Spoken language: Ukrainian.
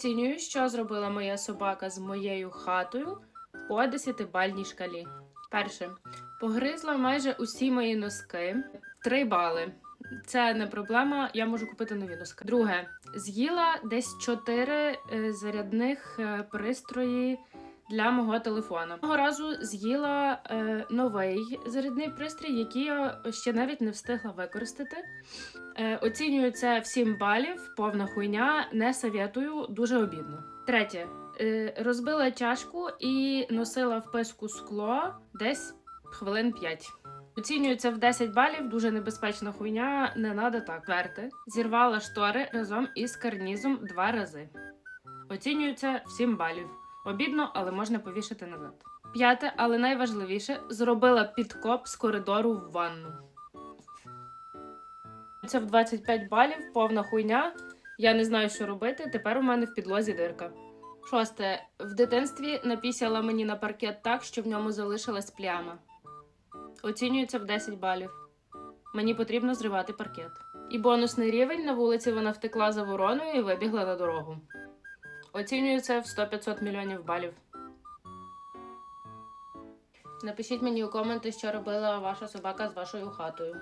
Оцінюю, що зробила моя собака з моєю хатою по 10-бальній шкалі. Перше. Погризла майже усі мої носки. 3 бали. Це не проблема, я можу купити нові носки. Друге, з'їла десь 4 зарядних е, пристрої для мого телефону. Того разу з'їла е, новий зарядний пристрій, який я ще навіть не встигла використати. Е, оцінюю це в 7 балів, повна хуйня, не советую, дуже обідно. Третє. Е, розбила чашку і носила в писку скло десь хвилин 5. Оцінюю це в 10 балів, дуже небезпечна хуйня, не надо так. Четверте. Зірвала штори разом із карнізом два рази. Оцінюю це в 7 балів. Обідно, але можна повішати назад. П'яте, але найважливіше, зробила підкоп з коридору в ванну. Це в 25 балів, повна хуйня. Я не знаю, що робити. Тепер у мене в підлозі дирка. Шосте. В дитинстві напісяла мені на паркет так, що в ньому залишилась пляма. Оцінюється в 10 балів. Мені потрібно зривати паркет. І бонусний рівень на вулиці вона втекла за вороною і вибігла на дорогу. Оцінюю це в 100-500 мільйонів балів. Напишіть мені у коменти, що робила ваша собака з вашою хатою.